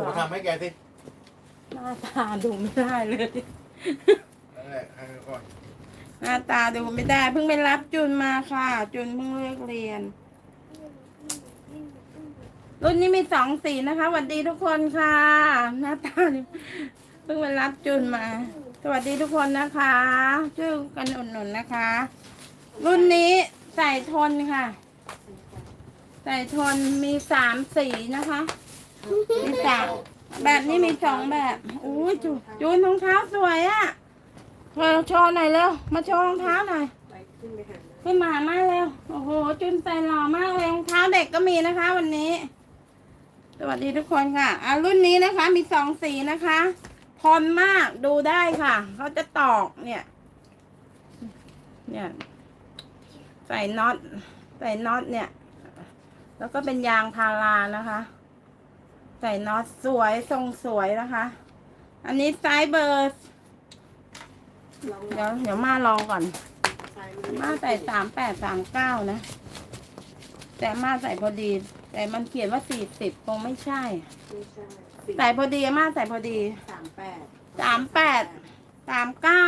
นูมาทำให้แกสิหน้าตาดูไม่ได้เลย นั่นแหละให้ก่อนหน้าตาดูไม่ได้ เพิ่งไปรับจุนมาค่ะ จุนเพิ่งเลิกเรียน รุ่นนี้มีสองสีนะคะสวัสดีทุกคนค่ะ หน้าตานี่เพิ่งไปรับจุนมา สวัสดีทุกคนนะคะช่วยกันอุดหนุนนะคะ รุ่นนี้ใส่ทนค่ะ ใส่ทนมีสามสีนะคะ มีสามแบบนี้มีสองแบบอุ้ยจูจูนรองเท้าสวยอะ่ะเธอโชว์หน่อยเร็วมาโชว์รองเท้าหน่อยไปขึ้นไปหามามาเร็วโอ้โหจุนใส่หล่อมากเลยรองเท้าเด็กก็มีนะคะ วันนี้ สวัสดีทุกคนค่ะอะรุ่นนี้นะคะ มีสองสีนะคะทนมากดูได้ค่ะเขาจะตอกเนี่ย เนี่ย ใส่น็อตใส่น็อตเนี่ย แล้วก็เป็นยางพารานะคะ ใส่น็อตสวยทรงสวยนะคะ อันนี้ไซส์เบอร์ลองเดี๋ยวเดี๋ยวมาลองก่อน ใส่มันมาใส่สามแปดสามเก้านะ แต่มาใส่พอดี แต่มันเขียนว่าสี่สิบคงไม่ใช่ ไม่ใช่ใส่พอดีมาใส่พอดี สามแปด สามแปด สามเก้า